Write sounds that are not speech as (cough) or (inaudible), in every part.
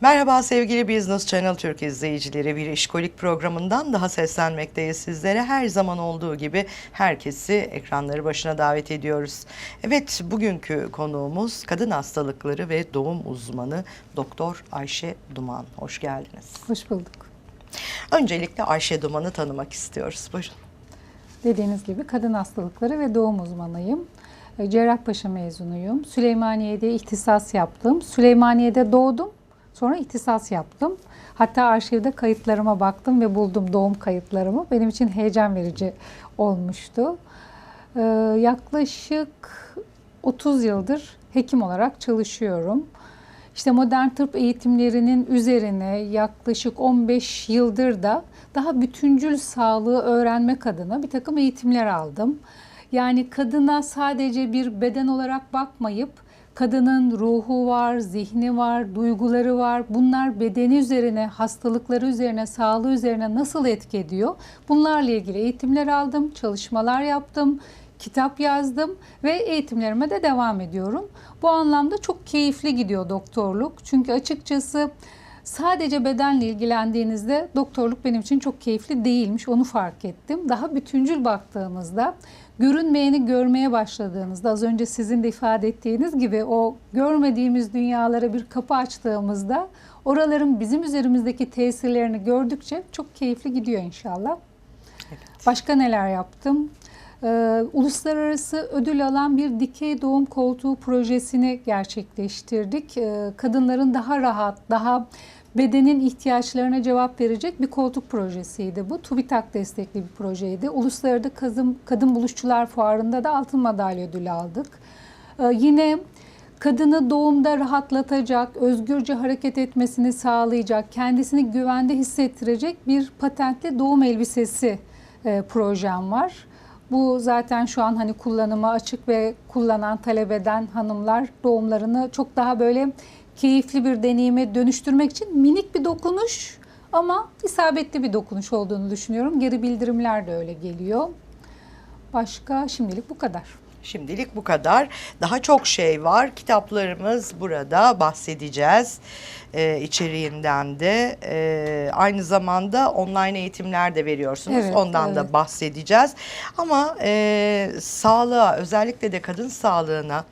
Merhaba sevgili Business Channel Türk izleyicileri. Bir işkolik programından daha seslenmekteyiz sizlere. Her zaman olduğu gibi herkesi ekranları başına davet ediyoruz. Evet, bugünkü konuğumuz kadın hastalıkları ve doğum uzmanı Doktor Ayşe Duman. Hoş geldiniz. Hoş bulduk. Öncelikle Ayşe Duman'ı tanımak istiyoruz. Buyurun. Dediğiniz gibi kadın hastalıkları ve doğum uzmanıyım. E, Cerrahpaşa mezunuyum. Süleymaniye'de ihtisas yaptım. Süleymaniye'de doğdum. Sonra ihtisas yaptım. Hatta arşivde kayıtlarıma baktım ve buldum doğum kayıtlarımı. Benim için heyecan verici olmuştu. E, Yaklaşık 30 yıldır hekim olarak çalışıyorum. İşte modern tıp eğitimlerinin üzerine yaklaşık 15 yıldır da daha bütüncül sağlığı öğrenmek adına bir takım eğitimler aldım. Yani kadına sadece bir beden olarak bakmayıp kadının ruhu var, zihni var, duyguları var. Bunlar bedeni üzerine, hastalıkları üzerine, sağlığı üzerine nasıl etki ediyor? Bunlarla ilgili eğitimler aldım, çalışmalar yaptım kitap yazdım ve eğitimlerime de devam ediyorum. Bu anlamda çok keyifli gidiyor doktorluk. Çünkü açıkçası sadece bedenle ilgilendiğinizde doktorluk benim için çok keyifli değilmiş. Onu fark ettim. Daha bütüncül baktığımızda görünmeyeni görmeye başladığınızda az önce sizin de ifade ettiğiniz gibi o görmediğimiz dünyalara bir kapı açtığımızda oraların bizim üzerimizdeki tesirlerini gördükçe çok keyifli gidiyor inşallah. Başka neler yaptım? Ee, uluslararası ödül alan bir dikey doğum koltuğu projesini gerçekleştirdik. Ee, kadınların daha rahat, daha bedenin ihtiyaçlarına cevap verecek bir koltuk projesiydi bu. TÜBİTAK destekli bir projeydi. Uluslararası Kadın, Kadın Buluşçular Fuarı'nda da altın madalya ödülü aldık. Ee, yine kadını doğumda rahatlatacak, özgürce hareket etmesini sağlayacak, kendisini güvende hissettirecek bir patentli doğum elbisesi e, projem var. Bu zaten şu an hani kullanıma açık ve kullanan, talep eden hanımlar doğumlarını çok daha böyle keyifli bir deneyime dönüştürmek için minik bir dokunuş ama isabetli bir dokunuş olduğunu düşünüyorum. Geri bildirimler de öyle geliyor. Başka şimdilik bu kadar. Şimdilik bu kadar. Daha çok şey var. Kitaplarımız burada bahsedeceğiz ee, içeriğinden de. Ee, aynı zamanda online eğitimler de veriyorsunuz. Evet, Ondan da evet. bahsedeceğiz. Ama e, sağlığa özellikle de kadın sağlığına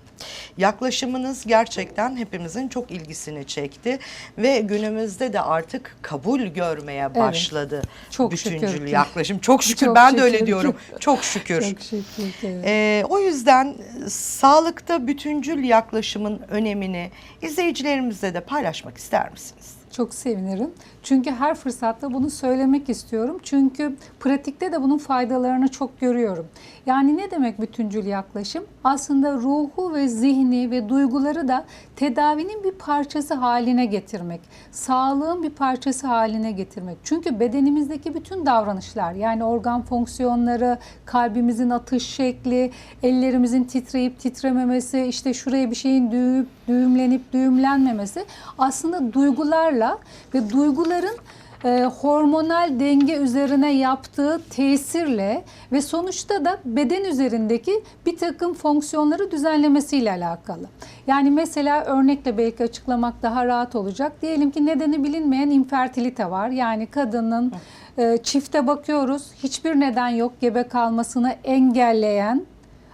yaklaşımınız gerçekten hepimizin çok ilgisini çekti ve günümüzde de artık kabul görmeye başladı. Çok Bütüncül şükür yaklaşım. Çok şükür Çok ben de öyle şükür diyorum. (laughs) Çok şükür. Çok şükür. evet. Ee, o yüzden sağlıkta bütüncül yaklaşımın önemini izleyicilerimizle de paylaşmak ister misiniz? Çok sevinirim. Çünkü her fırsatta bunu söylemek istiyorum. Çünkü pratikte de bunun faydalarını çok görüyorum. Yani ne demek bütüncül yaklaşım? Aslında ruhu ve zihni ve duyguları da tedavinin bir parçası haline getirmek. Sağlığın bir parçası haline getirmek. Çünkü bedenimizdeki bütün davranışlar yani organ fonksiyonları, kalbimizin atış şekli, ellerimizin titreyip titrememesi, işte şuraya bir şeyin düğüp düğümlenip düğümlenmemesi aslında duygularla ve duyguların e, hormonal denge üzerine yaptığı tesirle ve sonuçta da beden üzerindeki bir takım fonksiyonları düzenlemesiyle alakalı. Yani mesela örnekle belki açıklamak daha rahat olacak. Diyelim ki nedeni bilinmeyen infertilite var. Yani kadının e, çifte bakıyoruz hiçbir neden yok gebe kalmasını engelleyen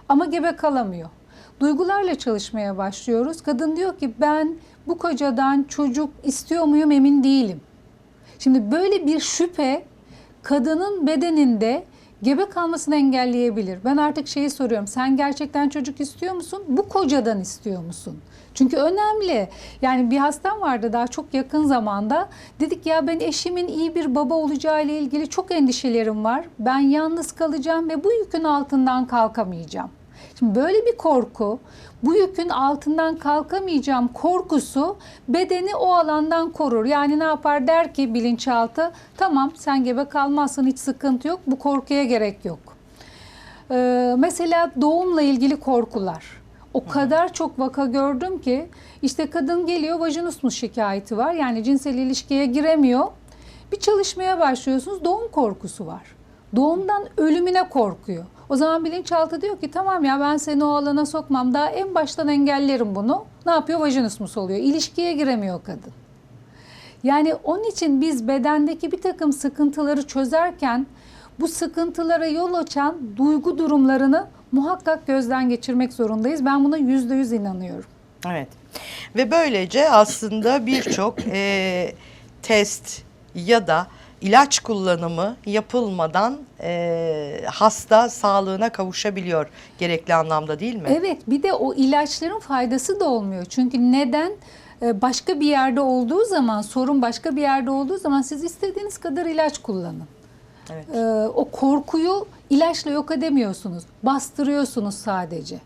ama gebe kalamıyor. Duygularla çalışmaya başlıyoruz. Kadın diyor ki ben bu kocadan çocuk istiyor muyum emin değilim. Şimdi böyle bir şüphe kadının bedeninde gebe kalmasını engelleyebilir. Ben artık şeyi soruyorum. Sen gerçekten çocuk istiyor musun? Bu kocadan istiyor musun? Çünkü önemli. Yani bir hastam vardı daha çok yakın zamanda. Dedik ya ben eşimin iyi bir baba olacağı ile ilgili çok endişelerim var. Ben yalnız kalacağım ve bu yükün altından kalkamayacağım. Şimdi böyle bir korku, bu yükün altından kalkamayacağım korkusu bedeni o alandan korur. Yani ne yapar der ki bilinçaltı tamam sen gebe kalmazsın hiç sıkıntı yok bu korkuya gerek yok. Ee, mesela doğumla ilgili korkular. O kadar çok vaka gördüm ki işte kadın geliyor vajinusmus şikayeti var. Yani cinsel ilişkiye giremiyor. Bir çalışmaya başlıyorsunuz doğum korkusu var. Doğumdan ölümüne korkuyor. O zaman bilinçaltı diyor ki tamam ya ben seni o alana sokmam. Daha en baştan engellerim bunu. Ne yapıyor? Vajinusmus oluyor. İlişkiye giremiyor kadın. Yani onun için biz bedendeki bir takım sıkıntıları çözerken bu sıkıntılara yol açan duygu durumlarını muhakkak gözden geçirmek zorundayız. Ben buna yüzde yüz inanıyorum. Evet. Ve böylece aslında birçok e, test ya da ilaç kullanımı yapılmadan e, hasta sağlığına kavuşabiliyor gerekli anlamda değil mi? Evet bir de o ilaçların faydası da olmuyor. Çünkü neden? Ee, Başka bir yerde olduğu zaman, sorun başka bir yerde olduğu zaman siz istediğiniz kadar ilaç kullanın. Evet. Ee, o korkuyu ilaçla yok edemiyorsunuz. Bastırıyorsunuz sadece.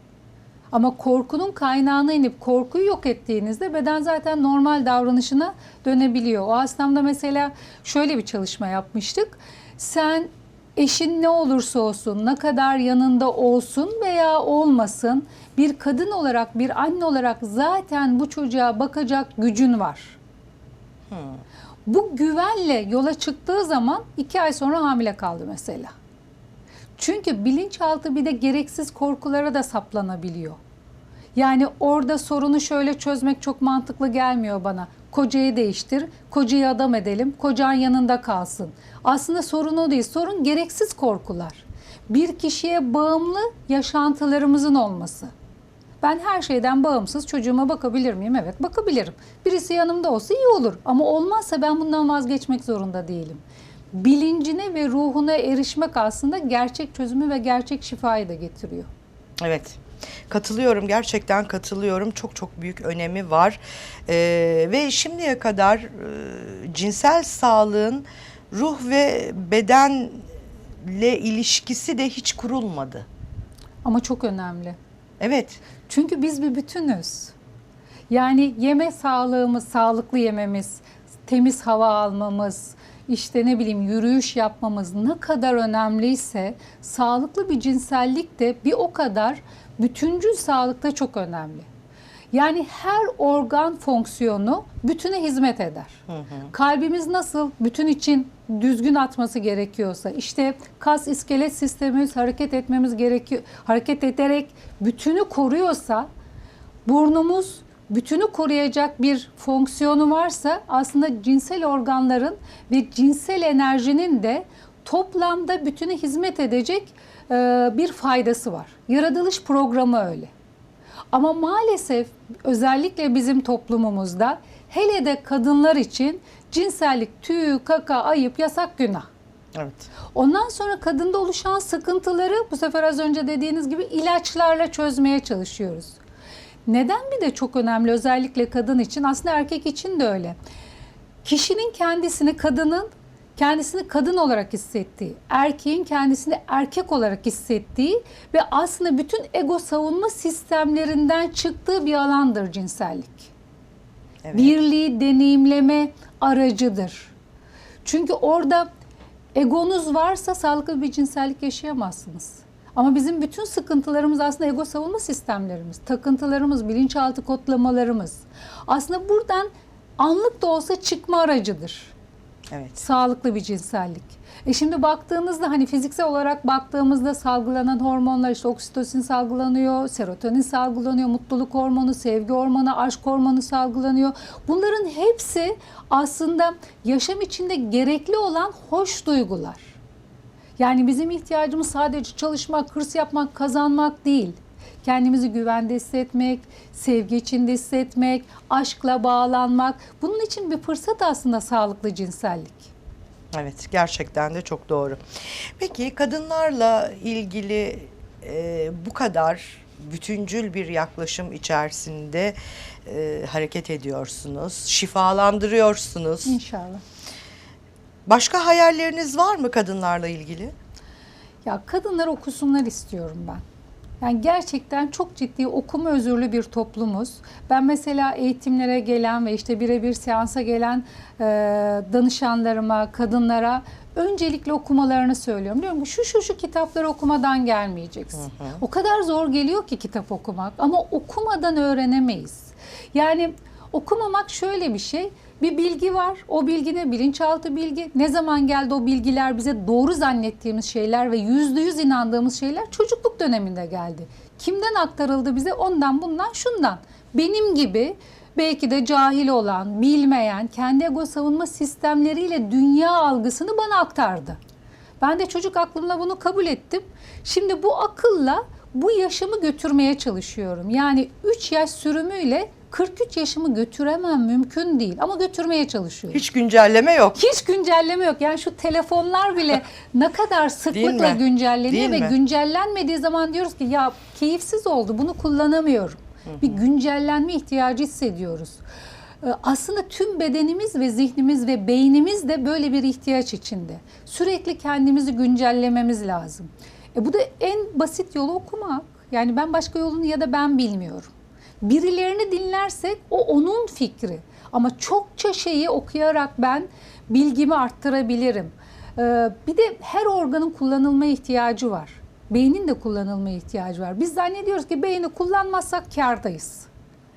Ama korkunun kaynağına inip korkuyu yok ettiğinizde beden zaten normal davranışına dönebiliyor. O hastamda mesela şöyle bir çalışma yapmıştık. Sen eşin ne olursa olsun, ne kadar yanında olsun veya olmasın bir kadın olarak, bir anne olarak zaten bu çocuğa bakacak gücün var. Bu güvenle yola çıktığı zaman iki ay sonra hamile kaldı mesela. Çünkü bilinçaltı bir de gereksiz korkulara da saplanabiliyor. Yani orada sorunu şöyle çözmek çok mantıklı gelmiyor bana. Kocayı değiştir, kocayı adam edelim, kocan yanında kalsın. Aslında sorun o değil, sorun gereksiz korkular. Bir kişiye bağımlı yaşantılarımızın olması. Ben her şeyden bağımsız çocuğuma bakabilir miyim? Evet bakabilirim. Birisi yanımda olsa iyi olur ama olmazsa ben bundan vazgeçmek zorunda değilim. Bilincine ve ruhuna erişmek aslında gerçek çözümü ve gerçek şifayı da getiriyor. Evet. Katılıyorum gerçekten katılıyorum çok çok büyük önemi var Ee, ve şimdiye kadar e, cinsel sağlığın ruh ve bedenle ilişkisi de hiç kurulmadı. Ama çok önemli. Evet Çünkü biz bir bütünüz. Yani yeme sağlığımız, sağlıklı yememiz, temiz hava almamız, işte ne bileyim yürüyüş yapmamız ne kadar önemliyse sağlıklı bir cinsellik de bir o kadar bütüncül sağlıkta çok önemli. Yani her organ fonksiyonu bütüne hizmet eder. Kalbimiz nasıl bütün için düzgün atması gerekiyorsa işte kas iskelet sistemimiz hareket etmemiz gerekiyor. Hareket ederek bütünü koruyorsa burnumuz bütünü koruyacak bir fonksiyonu varsa aslında cinsel organların ve cinsel enerjinin de toplamda bütüne hizmet edecek e, bir faydası var. Yaratılış programı öyle. Ama maalesef özellikle bizim toplumumuzda hele de kadınlar için cinsellik tüy, kaka, ayıp, yasak, günah. evet Ondan sonra kadında oluşan sıkıntıları bu sefer az önce dediğiniz gibi ilaçlarla çözmeye çalışıyoruz. Neden bir de çok önemli özellikle kadın için aslında erkek için de öyle. Kişinin kendisini kadının kendisini kadın olarak hissettiği, erkeğin kendisini erkek olarak hissettiği ve aslında bütün ego savunma sistemlerinden çıktığı bir alandır cinsellik. Evet. Birliği deneyimleme aracıdır. Çünkü orada egonuz varsa sağlıklı bir cinsellik yaşayamazsınız. Ama bizim bütün sıkıntılarımız aslında ego savunma sistemlerimiz, takıntılarımız, bilinçaltı kodlamalarımız. Aslında buradan anlık da olsa çıkma aracıdır evet sağlıklı bir cinsellik. E şimdi baktığınızda hani fiziksel olarak baktığımızda salgılanan hormonlar işte oksitosin salgılanıyor, serotonin salgılanıyor, mutluluk hormonu, sevgi hormonu, aşk hormonu salgılanıyor. Bunların hepsi aslında yaşam içinde gerekli olan hoş duygular. Yani bizim ihtiyacımız sadece çalışmak, hırs yapmak, kazanmak değil. Kendimizi güvende hissetmek, sevgi içinde hissetmek, aşkla bağlanmak. Bunun için bir fırsat aslında sağlıklı cinsellik. Evet gerçekten de çok doğru. Peki kadınlarla ilgili e, bu kadar bütüncül bir yaklaşım içerisinde e, hareket ediyorsunuz, şifalandırıyorsunuz. İnşallah. Başka hayalleriniz var mı kadınlarla ilgili? Ya kadınlar okusunlar istiyorum ben. Yani gerçekten çok ciddi okuma özürlü bir toplumuz. Ben mesela eğitimlere gelen ve işte birebir seansa gelen e, danışanlarıma, kadınlara öncelikle okumalarını söylüyorum. Diyorum ki şu şu şu kitapları okumadan gelmeyeceksin. O kadar zor geliyor ki kitap okumak ama okumadan öğrenemeyiz. Yani okumamak şöyle bir şey. Bir bilgi var. O bilgi ne? Bilinçaltı bilgi. Ne zaman geldi o bilgiler bize doğru zannettiğimiz şeyler ve yüzde yüz inandığımız şeyler çocukluk döneminde geldi. Kimden aktarıldı bize? Ondan, bundan, şundan. Benim gibi belki de cahil olan, bilmeyen, kendi ego savunma sistemleriyle dünya algısını bana aktardı. Ben de çocuk aklımla bunu kabul ettim. Şimdi bu akılla bu yaşımı götürmeye çalışıyorum. Yani 3 yaş sürümüyle 43 yaşımı götüremem mümkün değil ama götürmeye çalışıyorum. Hiç güncelleme yok. Hiç güncelleme yok. Yani şu telefonlar bile (laughs) ne kadar sıklıkla mi? güncelleniyor Değil ve mi? güncellenmediği zaman diyoruz ki ya keyifsiz oldu bunu kullanamıyorum. Bir güncellenme ihtiyacı hissediyoruz. Ee, Aslında tüm bedenimiz ve zihnimiz ve beynimiz de böyle bir ihtiyaç içinde. Sürekli kendimizi güncellememiz lazım. E bu da en basit yolu okumak. Yani ben başka yolunu ya da ben bilmiyorum. Birilerini dinlersek o onun fikri. Ama çokça şeyi okuyarak ben bilgimi arttırabilirim. Ee, bir de her organın kullanılma ihtiyacı var. Beynin de kullanılma ihtiyacı var. Biz zannediyoruz ki beyni kullanmazsak kârdayız.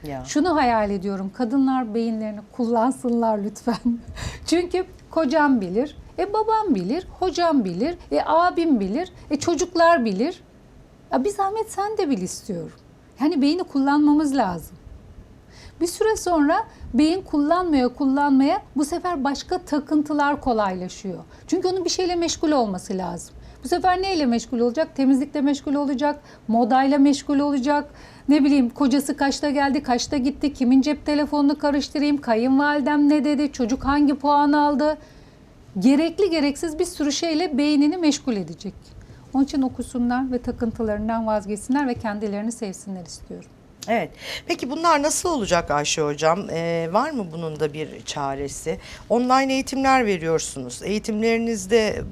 Ya. Şunu hayal ediyorum. Kadınlar beyinlerini kullansınlar lütfen. (laughs) Çünkü kocam bilir, e babam bilir, hocam bilir, e abim bilir, e çocuklar bilir. Ya bir zahmet sen de bil istiyorum. Yani beyni kullanmamız lazım. Bir süre sonra beyin kullanmaya kullanmaya bu sefer başka takıntılar kolaylaşıyor. Çünkü onun bir şeyle meşgul olması lazım. Bu sefer neyle meşgul olacak? Temizlikle meşgul olacak, modayla meşgul olacak. Ne bileyim kocası kaçta geldi, kaçta gitti, kimin cep telefonunu karıştırayım, kayınvalidem ne dedi, çocuk hangi puan aldı. Gerekli gereksiz bir sürü şeyle beynini meşgul edecek. Onun için okusunlar ve takıntılarından vazgeçsinler ve kendilerini sevsinler istiyorum. Evet. Peki bunlar nasıl olacak Ayşe Hocam? Ee, var mı bunun da bir çaresi? Online eğitimler veriyorsunuz. Eğitimlerinizde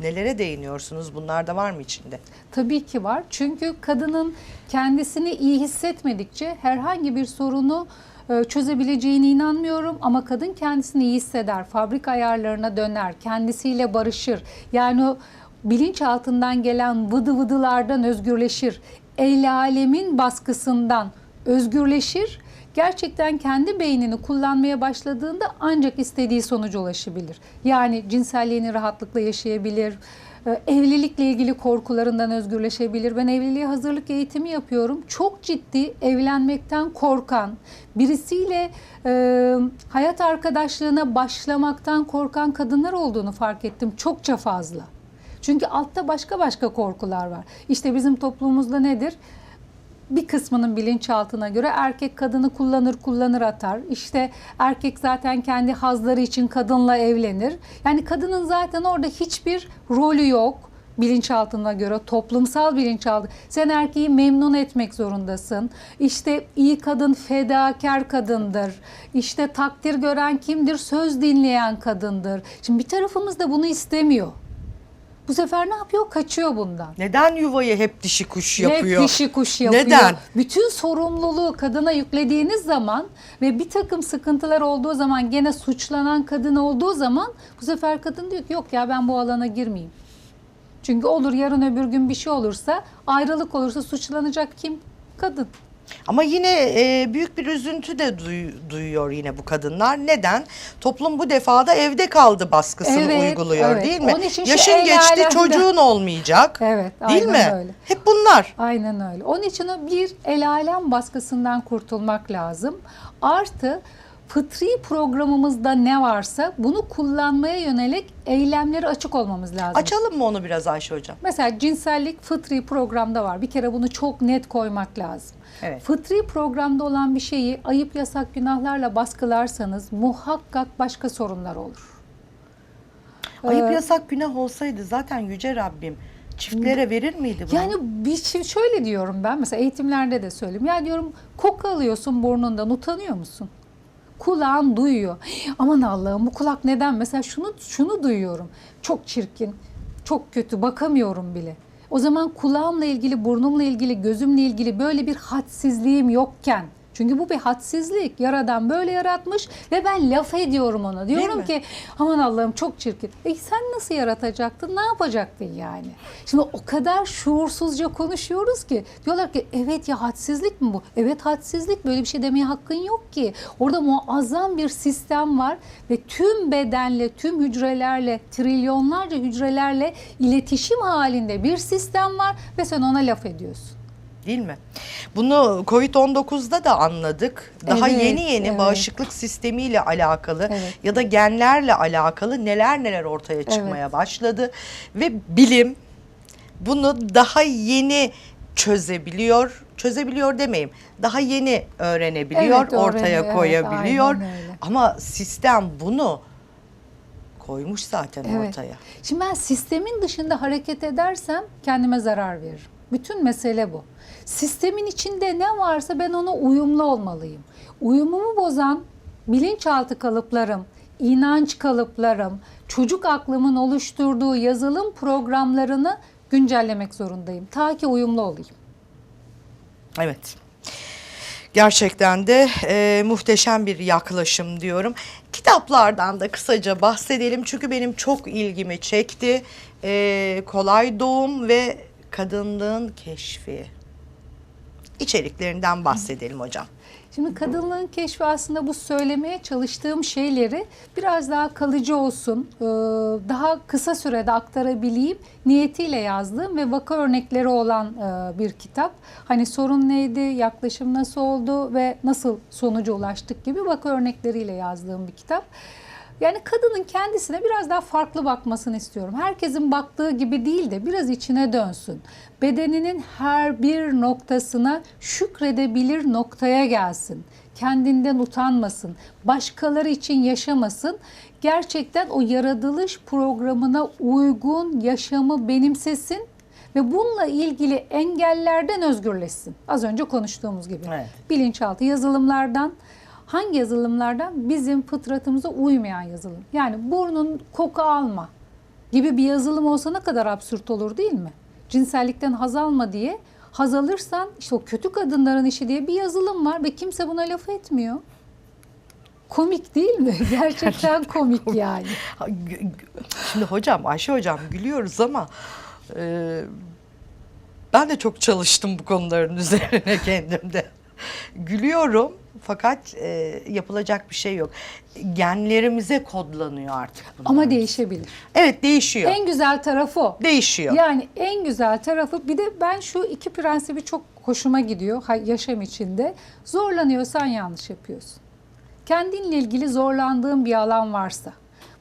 nelere değiniyorsunuz? Bunlar da var mı içinde? Tabii ki var. Çünkü kadının kendisini iyi hissetmedikçe herhangi bir sorunu e, çözebileceğine inanmıyorum ama kadın kendisini iyi hisseder, fabrika ayarlarına döner, kendisiyle barışır. Yani o bilinçaltından gelen vıdı vıdılardan özgürleşir. El alemin baskısından özgürleşir. Gerçekten kendi beynini kullanmaya başladığında ancak istediği sonuca ulaşabilir. Yani cinselliğini rahatlıkla yaşayabilir, e, evlilikle ilgili korkularından özgürleşebilir. Ben evliliğe hazırlık eğitimi yapıyorum. Çok ciddi evlenmekten korkan, birisiyle e, hayat arkadaşlığına başlamaktan korkan kadınlar olduğunu fark ettim. Çokça fazla. Çünkü altta başka başka korkular var. İşte bizim toplumumuzda nedir? bir kısmının bilinçaltına göre erkek kadını kullanır kullanır atar. İşte erkek zaten kendi hazları için kadınla evlenir. Yani kadının zaten orada hiçbir rolü yok bilinçaltına göre toplumsal bilinçaltı. Sen erkeği memnun etmek zorundasın. İşte iyi kadın fedakar kadındır. İşte takdir gören kimdir? Söz dinleyen kadındır. Şimdi bir tarafımız da bunu istemiyor. Bu sefer ne yapıyor? Kaçıyor bundan. Neden yuvayı hep dişi kuş yapıyor? Hep dişi kuş yapıyor. Neden? Bütün sorumluluğu kadına yüklediğiniz zaman ve bir takım sıkıntılar olduğu zaman gene suçlanan kadın olduğu zaman bu sefer kadın diyor ki yok ya ben bu alana girmeyeyim. Çünkü olur yarın öbür gün bir şey olursa ayrılık olursa suçlanacak kim? Kadın. Ama yine e, büyük bir üzüntü de duy- duyuyor yine bu kadınlar. Neden? Toplum bu defada evde kaldı baskısını Evet, uyguluyor evet. değil mi? Onun için şu Yaşın el geçti alemde- çocuğun olmayacak. Evet, Değil mi? aynen öyle. Hep bunlar. Aynen öyle. Onun için o bir el alem baskısından kurtulmak lazım. Artı fıtri programımızda ne varsa bunu kullanmaya yönelik eylemleri açık olmamız lazım. Açalım mı onu biraz Ayşe Hocam? Mesela cinsellik fıtri programda var. Bir kere bunu çok net koymak lazım. Evet. Fıtri programda olan bir şeyi ayıp yasak günahlarla baskılarsanız muhakkak başka sorunlar olur. Ayıp Ee, yasak günah olsaydı zaten Yüce Rabbim çiftlere verir miydi bunu? Yani bir şey şöyle diyorum ben mesela eğitimlerde de söyleyeyim. Ya diyorum koku alıyorsun burnundan utanıyor musun? Kulağın duyuyor. Aman Allah'ım bu kulak neden? Mesela şunu şunu duyuyorum. Çok çirkin, çok kötü bakamıyorum bile. O zaman kulağımla ilgili, burnumla ilgili, gözümle ilgili böyle bir hadsizliğim yokken çünkü bu bir hadsizlik. Yaradan böyle yaratmış ve ben laf ediyorum ona. Diyorum ki aman Allah'ım çok çirkin. E sen nasıl yaratacaktın? Ne yapacaktın yani? Şimdi o kadar şuursuzca konuşuyoruz ki. Diyorlar ki evet ya hadsizlik mi bu? Evet hadsizlik. Böyle bir şey demeye hakkın yok ki. Orada muazzam bir sistem var ve tüm bedenle, tüm hücrelerle, trilyonlarca hücrelerle iletişim halinde bir sistem var ve sen ona laf ediyorsun. Değil mi? Bunu Covid-19'da da anladık. Daha Evet, yeni yeni evet. bağışıklık sistemiyle alakalı Evet. ya da genlerle alakalı neler neler ortaya çıkmaya başladı ve bilim bunu daha yeni çözebiliyor. Çözebiliyor demeyeyim. Daha yeni öğrenebiliyor, Evet, öğreniyor. ortaya Evet, koyabiliyor. aynen öyle. Ama sistem bunu koymuş zaten Evet. ortaya. Şimdi ben sistemin dışında hareket edersem kendime zarar veririm. Bütün mesele bu. Sistemin içinde ne varsa ben ona uyumlu olmalıyım. Uyumumu bozan bilinçaltı kalıplarım, inanç kalıplarım, çocuk aklımın oluşturduğu yazılım programlarını güncellemek zorundayım. Ta ki uyumlu olayım. Evet. Gerçekten de e, muhteşem bir yaklaşım diyorum. Kitaplardan da kısaca bahsedelim çünkü benim çok ilgimi çekti. E, kolay doğum ve kadınlığın keşfi. İçeriklerinden bahsedelim hocam. Şimdi kadınlığın keşfi aslında bu söylemeye çalıştığım şeyleri biraz daha kalıcı olsun, e, daha kısa sürede aktarabileyim niyetiyle yazdığım ve vaka örnekleri olan e, bir kitap. Hani sorun neydi, yaklaşım nasıl oldu ve nasıl sonuca ulaştık gibi vaka örnekleriyle yazdığım bir kitap. Yani kadının kendisine biraz daha farklı bakmasını istiyorum. Herkesin baktığı gibi değil de biraz içine dönsün. Bedeninin her bir noktasına şükredebilir noktaya gelsin. Kendinden utanmasın. Başkaları için yaşamasın. Gerçekten o yaratılış programına uygun yaşamı benimsesin ve bununla ilgili engellerden özgürleşsin. Az önce konuştuğumuz gibi. Evet. Bilinçaltı yazılımlardan hangi yazılımlardan bizim fıtratımıza uymayan yazılım. Yani burnun koku alma gibi bir yazılım olsa ne kadar absürt olur değil mi? Cinsellikten haz alma diye haz alırsan işte o kötü kadınların işi diye bir yazılım var ve kimse buna laf etmiyor. Komik değil mi? (laughs) Gerçekten komik yani. Şimdi hocam, Ayşe hocam gülüyoruz ama e, ben de çok çalıştım bu konuların (laughs) üzerine kendimde. Gülüyorum fakat e, yapılacak bir şey yok. Genlerimize kodlanıyor artık bunlar. Ama değişebilir. Evet değişiyor. En güzel tarafı o. değişiyor. Yani en güzel tarafı bir de ben şu iki prensibi çok hoşuma gidiyor yaşam içinde. Zorlanıyorsan yanlış yapıyorsun. Kendinle ilgili zorlandığın bir alan varsa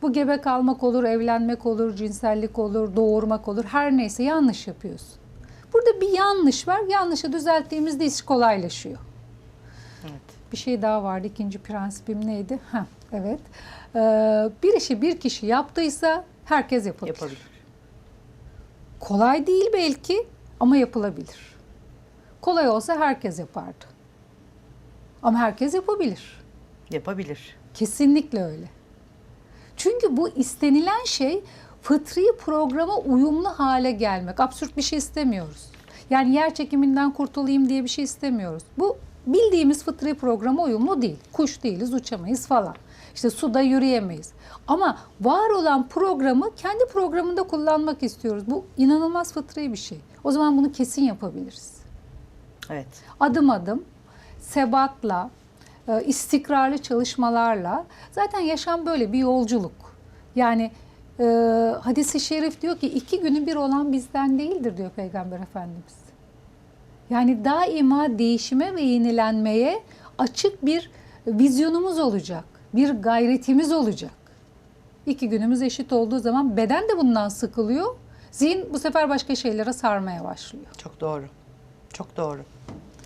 bu gebe kalmak olur, evlenmek olur, cinsellik olur, doğurmak olur her neyse yanlış yapıyorsun. Burada bir yanlış var. Yanlışı düzelttiğimizde iş kolaylaşıyor. Evet. Bir şey daha vardı. İkinci prensibim neydi? Ha, evet. Ee, bir işi bir kişi yaptıysa herkes yapabilir. Yapabilir. Kolay değil belki ama yapılabilir. Kolay olsa herkes yapardı. Ama herkes yapabilir. Yapabilir. Kesinlikle öyle. Çünkü bu istenilen şey fıtri programa uyumlu hale gelmek. Absürt bir şey istemiyoruz. Yani yer çekiminden kurtulayım diye bir şey istemiyoruz. Bu bildiğimiz fıtri programa uyumlu değil. Kuş değiliz, uçamayız falan. İşte suda yürüyemeyiz. Ama var olan programı kendi programında kullanmak istiyoruz. Bu inanılmaz fıtri bir şey. O zaman bunu kesin yapabiliriz Evet. adım adım sebatla, e, istikrarlı çalışmalarla zaten yaşam böyle bir yolculuk. Yani e, hadisi şerif diyor ki iki günü bir olan bizden değildir diyor Peygamber Efendimiz. Yani daima değişime ve yenilenmeye açık bir vizyonumuz olacak. Bir gayretimiz olacak. İki günümüz eşit olduğu zaman beden de bundan sıkılıyor. Zihin bu sefer başka şeylere sarmaya başlıyor. Çok doğru. Çok doğru.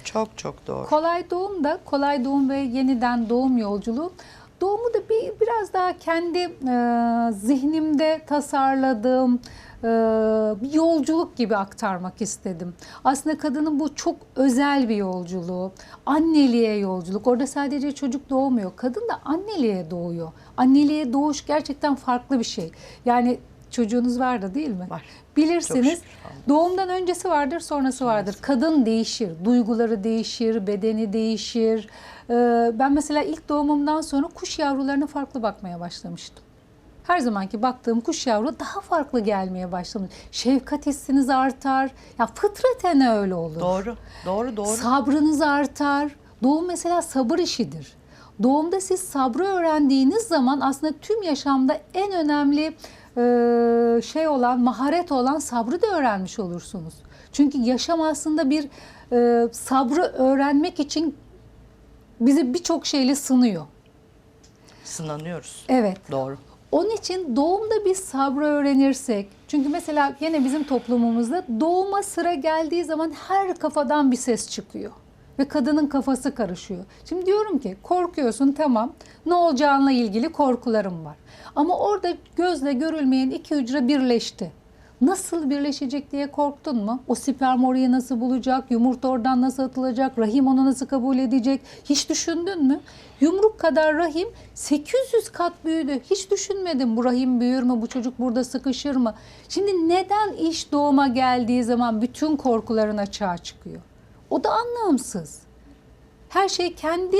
Çok çok doğru. Kolay doğum da kolay doğum ve yeniden doğum yolculuğu. Doğumu da bir biraz daha kendi e, zihnimde tasarladığım e, bir yolculuk gibi aktarmak istedim. Aslında kadının bu çok özel bir yolculuğu. Anneliğe yolculuk. Orada sadece çocuk doğmuyor. Kadın da anneliğe doğuyor. Anneliğe doğuş gerçekten farklı bir şey. Yani çocuğunuz vardı değil mi? Var. Bilirsiniz. Doğumdan öncesi vardır, sonrası vardır. Kadın değişir, duyguları değişir, bedeni değişir. Ee, ben mesela ilk doğumumdan sonra kuş yavrularına farklı bakmaya başlamıştım. Her zamanki baktığım kuş yavru daha farklı gelmeye başlamış. Şefkat hissiniz artar. Ya fıtraten öyle olur. Doğru. Doğru doğru. Sabrınız artar. Doğum mesela sabır işidir. Doğumda siz sabrı öğrendiğiniz zaman aslında tüm yaşamda en önemli e, şey olan, maharet olan sabrı da öğrenmiş olursunuz. Çünkü yaşam aslında bir e, sabrı öğrenmek için bizi birçok şeyle sınıyor. Sınanıyoruz. Evet. Doğru. Onun için doğumda biz sabrı öğrenirsek, çünkü mesela yine bizim toplumumuzda doğuma sıra geldiği zaman her kafadan bir ses çıkıyor. Ve kadının kafası karışıyor. Şimdi diyorum ki korkuyorsun tamam ne olacağınla ilgili korkularım var. Ama orada gözle görülmeyen iki hücre birleşti. Nasıl birleşecek diye korktun mu? O sperm orayı nasıl bulacak? Yumurta oradan nasıl atılacak? Rahim onu nasıl kabul edecek? Hiç düşündün mü? Yumruk kadar rahim 800 kat büyüdü. Hiç düşünmedim bu rahim büyür mü? Bu çocuk burada sıkışır mı? Şimdi neden iş doğuma geldiği zaman bütün korkuların açığa çıkıyor? O da anlamsız. Her şey kendi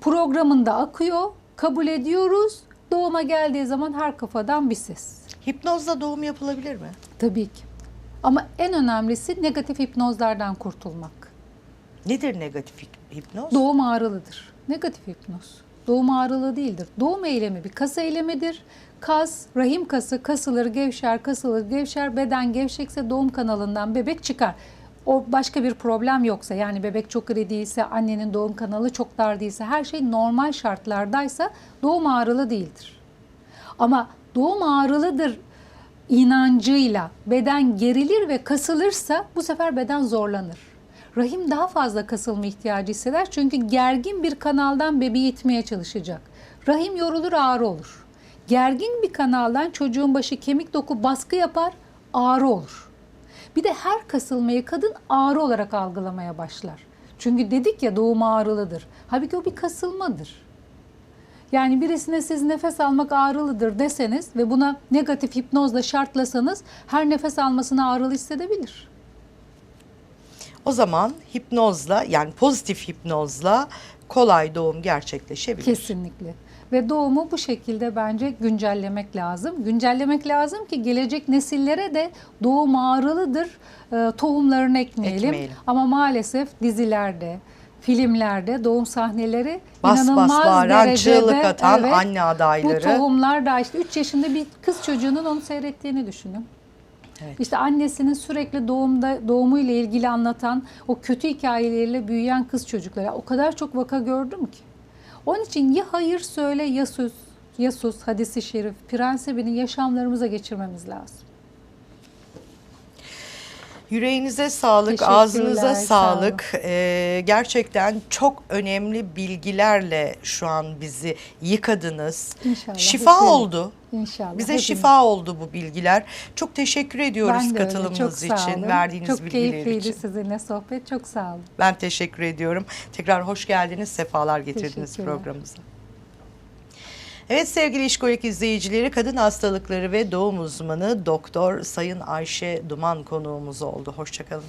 programında akıyor, kabul ediyoruz. Doğuma geldiği zaman her kafadan bir ses. Hipnozla doğum yapılabilir mi? Tabii ki. Ama en önemlisi negatif hipnozlardan kurtulmak. Nedir negatif hip- hipnoz? Doğum ağrılıdır. Negatif hipnoz. Doğum ağrılı değildir. Doğum eylemi bir kas eylemidir. Kas, rahim kası kasılır, gevşer, kasılır, gevşer. Beden gevşekse doğum kanalından bebek çıkar. O başka bir problem yoksa yani bebek çok iri değilse, annenin doğum kanalı çok dar değilse, her şey normal şartlardaysa doğum ağrılı değildir. Ama doğum ağrılıdır inancıyla beden gerilir ve kasılırsa bu sefer beden zorlanır. Rahim daha fazla kasılma ihtiyacı hisseder çünkü gergin bir kanaldan bebeği itmeye çalışacak. Rahim yorulur ağrı olur. Gergin bir kanaldan çocuğun başı kemik doku baskı yapar ağrı olur. Bir de her kasılmayı kadın ağrı olarak algılamaya başlar. Çünkü dedik ya doğum ağrılıdır. Halbuki o bir kasılmadır. Yani birisine siz nefes almak ağrılıdır deseniz ve buna negatif hipnozla şartlasanız her nefes almasını ağrılı hissedebilir. O zaman hipnozla yani pozitif hipnozla kolay doğum gerçekleşebilir. Kesinlikle. Ve doğumu bu şekilde bence güncellemek lazım. Güncellemek lazım ki gelecek nesillere de doğum ağrılıdır e, tohumlarını ekmeyelim. Ekmeyelim. Ama maalesef dizilerde, filmlerde doğum sahneleri Bas bas inanılmaz bağıran, derecede çığlık atan evet, anne adayları. Bu tohumlar da işte 3 yaşında bir kız çocuğunun onu seyrettiğini düşünün. Evet. İşte annesinin sürekli doğumda doğumuyla ilgili anlatan o kötü hikayeleriyle büyüyen kız çocukları o kadar çok vaka gördüm ki. Onun için ya hayır söyle ya sus, ya sus hadisi şerif prensibini yaşamlarımıza geçirmemiz lazım. Yüreğinize sağlık, ağzınıza sağ sağlık. Ee, gerçekten çok önemli bilgilerle şu an bizi yıkadınız. İnşallah. Şifa hepimiz- oldu. İnşallah. Bize hepimiz. şifa oldu bu bilgiler. Çok teşekkür ediyoruz Ben katılımınız çok sağ için, verdiğiniz çok bilgiler keyifliydi için. sizinle sohbet. Çok sağ olun. Ben teşekkür ediyorum. Tekrar hoş geldiniz, sefalar getirdiniz programımıza. Evet sevgili işkolik izleyicileri, kadın hastalıkları ve doğum uzmanı Doktor Sayın Ayşe Duman konuğumuz oldu. Hoşçakalın.